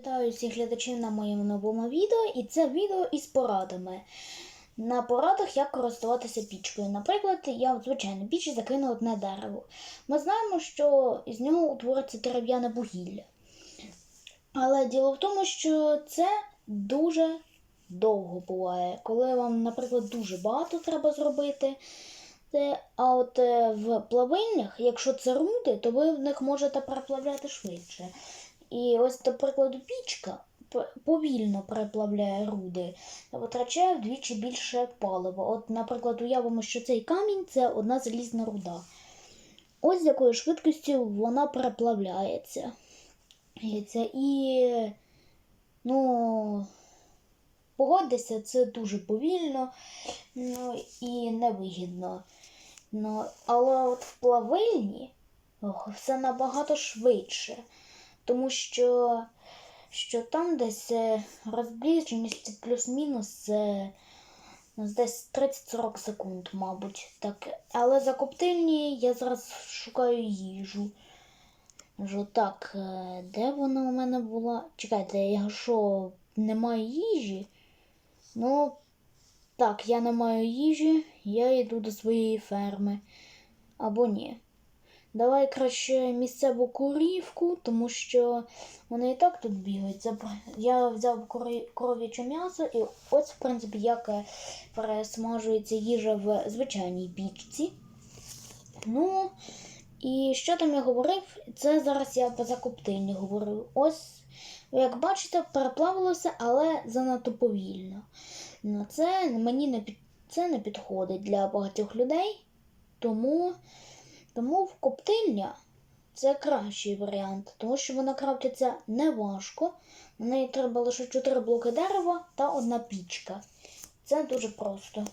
Вітаю всіх глядачів на моєму новому відео, і це відео із порадами. На порадах, як користуватися пічкою. Наприклад, я в звичайну піч закину одне дерево. Ми знаємо, що із нього утвориться дерев'яне вугілля. Але діло в тому, що це дуже довго буває. Коли вам, наприклад, дуже багато треба зробити. А от е, в плавильнях, якщо це руди, то ви в них можете переплавляти швидше. І ось, до прикладу, пічка повільно переплавляє руди, витрачає вдвічі більше палива. От, наприклад, уявимо, що цей камінь це одна залізна руда. Ось з якою швидкістю вона переплавляється. І ну, погодьтеся, це дуже повільно ну, і невигідно. Ну, але от в плавильні все набагато швидше тому що, що там десь е, плюс-мінус е, ну, десь 30-40 секунд, мабуть. Так. Але за коптильні я зараз шукаю їжу. Кажу, так, е, де вона у мене була? Чекайте, я що, немає їжі? Ну, так, я не маю їжі, я йду до своєї ферми. Або ні. Давай краще місцеву курівку, тому що вони і так тут бігають. Я взяв коров'яче м'ясо, і ось, в принципі, як е, пересмажується їжа в звичайній пічці. Ну, і що там я говорив? Це зараз я по закоптильні говорив. Ось, як бачите, переплавилося, але занадто повільно. Це мені не під... це не підходить для багатьох людей, тому. Тому в коптильня це кращий варіант, тому що вона крафтиться не важко. На неї треба лише 4 блоки дерева та одна пічка. Це дуже просто.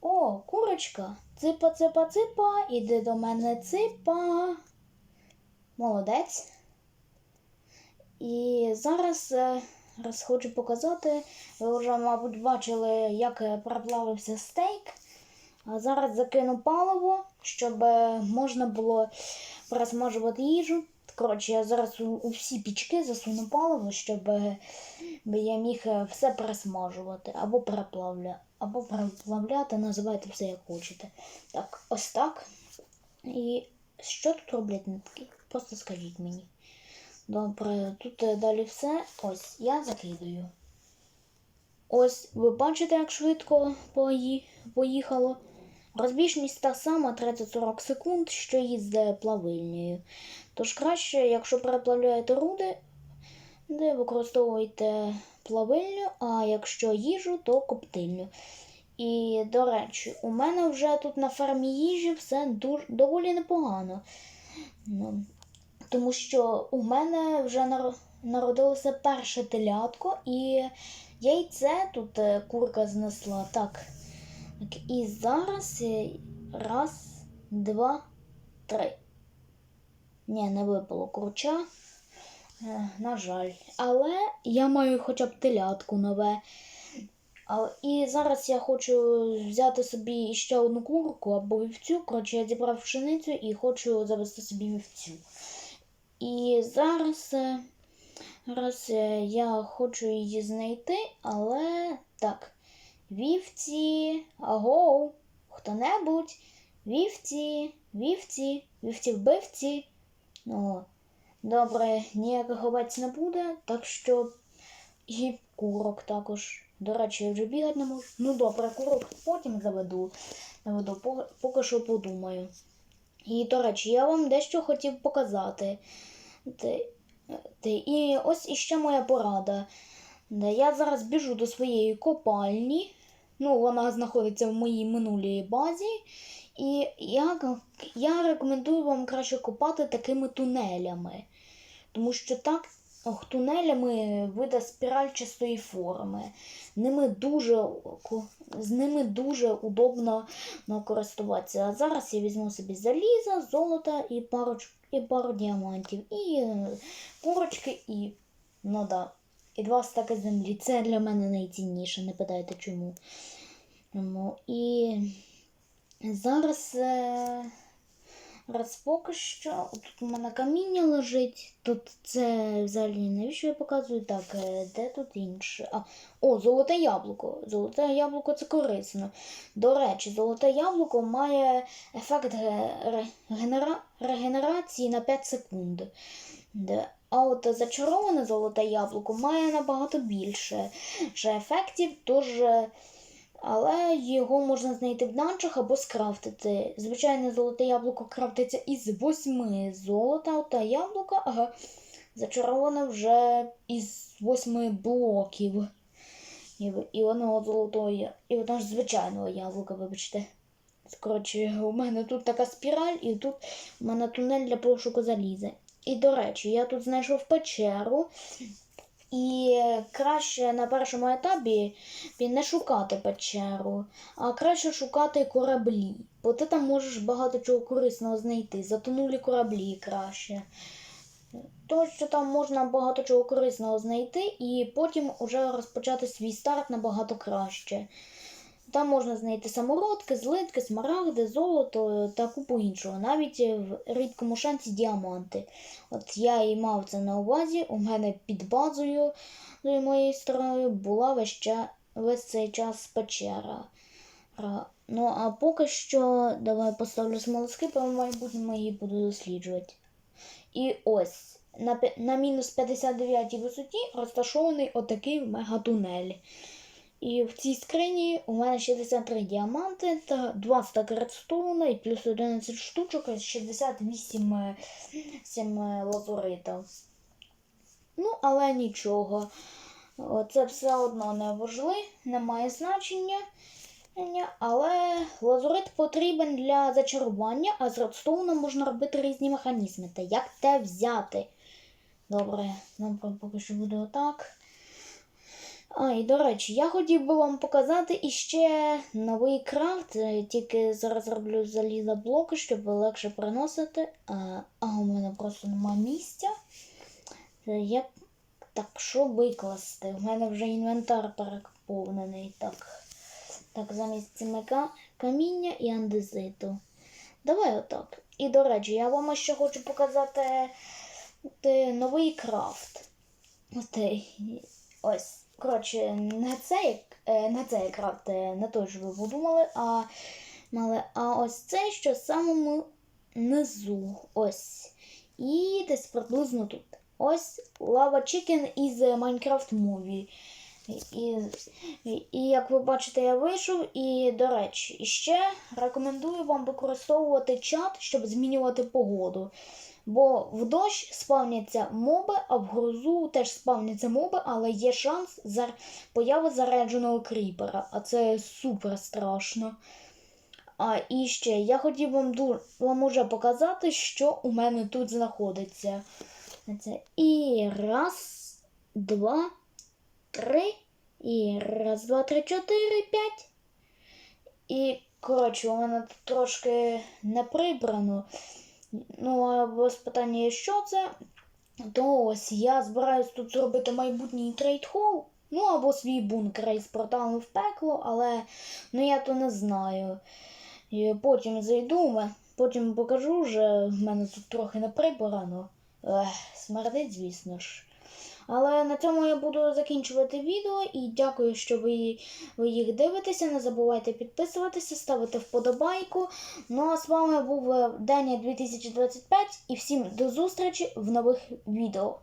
О, курочка. Ципа, ципа, ципа, іди до мене ципа. Молодець. І зараз, е, раз хочу показати, ви вже, мабуть, бачили, як е, переплавився стейк. А зараз закину паливо, щоб е, можна було пересмажувати їжу. Коротше, я зараз у, у всі пічки засуну паливо, щоб е, я міг е, все пересмажувати або переплавля, або переплавляти, називайте все як хочете. Так, ось так. І що тут роблять нитки? Просто скажіть мені. Добре, тут далі все. Ось, я закидаю. Ось, ви бачите, як швидко поїхало. Розбіжність та сама 30-40 секунд, що з плавильнею. Тож краще, якщо переплавляєте руди, де використовуйте плавильню, а якщо їжу, то коптильню. І, до речі, у мене вже тут на фермі їжі все дуже, доволі непогано. Ну, тому що у мене вже народилося перше телятко, і яйце тут е, курка знесла. Так. І зараз е, раз, два, три. Ні, не випало курча. Е, на жаль. Але я маю хоча б телятку нове. І зараз я хочу взяти собі ще одну курку або вівцю. Коротше, я зібрав пшеницю і хочу завести собі вівцю. І зараз, зараз е, я хочу її знайти, але так. Вівці, агоу, хто-небудь, вівці, вівці, вівці вбивці. О, добре, ніяких овець не буде, так що і курок також. До речі, я вже бігати не можу. Ну добре, курок потім заведу. заведу поки що подумаю. І, до речі, я вам дещо хотів показати. І ось іще моя порада. Я зараз біжу до своєї копальні. Ну, вона знаходиться в моїй минулій базі. І я, я рекомендую вам краще копати такими тунелями. Тому що так, ох, тунелями вида спіральчастої форми. Ними дуже, з ними дуже удобно ну, користуватися. А зараз я візьму собі заліза, золото і пару, і пару діамантів. І курочки, і. Ну да. І два стаки землі. Це для мене найцінніше, не питайте чому. Ну, і зараз, е, Раз поки що. Тут у мене каміння лежить. Тут це взагалі навіщо я показую? Так, е, де тут інше? А, о, золоте яблуко. Золоте яблуко це корисно. До речі, золоте яблуко має ефект ге- ре- генера... регенерації на 5 секунд. А от зачароване золоте яблуко має набагато більше ще ефектів, тож. е, Але його можна знайти в данчах або скрафтити. Звичайне золоте яблуко крафтиться із восьми золота та яблука, а зачароване вже із восьми блоків. І, одного золотого, і одного ж звичайного яблука, вибачте. Коротше, у мене тут така спіраль, і тут у мене тунель для пошуку заліза. І, до речі, я тут знайшов печеру. І краще на першому етапі не шукати печеру, а краще шукати кораблі. Бо ти там можеш багато чого корисного знайти. Затонулі кораблі краще. То, що там можна багато чого корисного знайти, і потім уже розпочати свій старт набагато краще. Там можна знайти самородки, злитки, смарагди, золото та купу іншого, навіть в рідкому шансі діаманти. От я і мав це на увазі. У мене під базою моєю стороною була весь, весь цей час печера. Ну, а поки що давай поставлю смолоски, по майбутньому її буду досліджувати. І ось на, на мінус 59 висоті розташований отакий мегатунель. І в цій скрині у мене 63 діаманти та 2 редстоуна і плюс 11 штучок, і 68 е, сім, е, лазуритів. Ну, але нічого. Це все одно не важливо, не має значення. Але лазурит потрібен для зачарування, а з редстоуном можна робити різні механізми. Та як те взяти? Добре, нам поки що буде отак. А, і до речі, я хотів би вам показати іще новий крафт, е, тільки зараз роблю заліза блоки, щоб легше приносити. А, а у мене просто немає місця. Е, Як так, що викласти? У мене вже інвентар переповнений. Так, так замість цимика каміння і андезиту. Давай отак. І до речі, я вам ще хочу показати е, новий крафт. Ось. Коротше, не цей, е, не цей крафт, не той, що ви подумали, а, мали, а ось цей, що в самому низу. Ось. І десь приблизно тут. Ось Lava Chicken із Minecraft Movie. І, і як ви бачите, я вийшов. І, до речі, ще рекомендую вам використовувати чат, щоб змінювати погоду. Бо в дощ спавняться моби, а в грозу теж спавняться моби, але є шанс за появи зарядженого кріпера, а це супер страшно. А і ще я хотів вам ду- вам уже показати, що у мене тут знаходиться. Це і раз, два, три, і раз, два, три, чотири, п'ять. І, коротше, у мене трошки не прибрано. Ну, а без питання, що це, то ось я збираюсь тут зробити майбутній трейд-хол, ну або свій бункер із порталом в пекло, але ну я то не знаю. І потім зайду, потім покажу вже, в мене тут трохи не прибрано. Ех, смердить, звісно ж. Але на цьому я буду закінчувати відео і дякую, що ви, ви їх дивитеся. Не забувайте підписуватися, ставити вподобайку. Ну а з вами був е, Деня 2025 і всім до зустрічі в нових відео.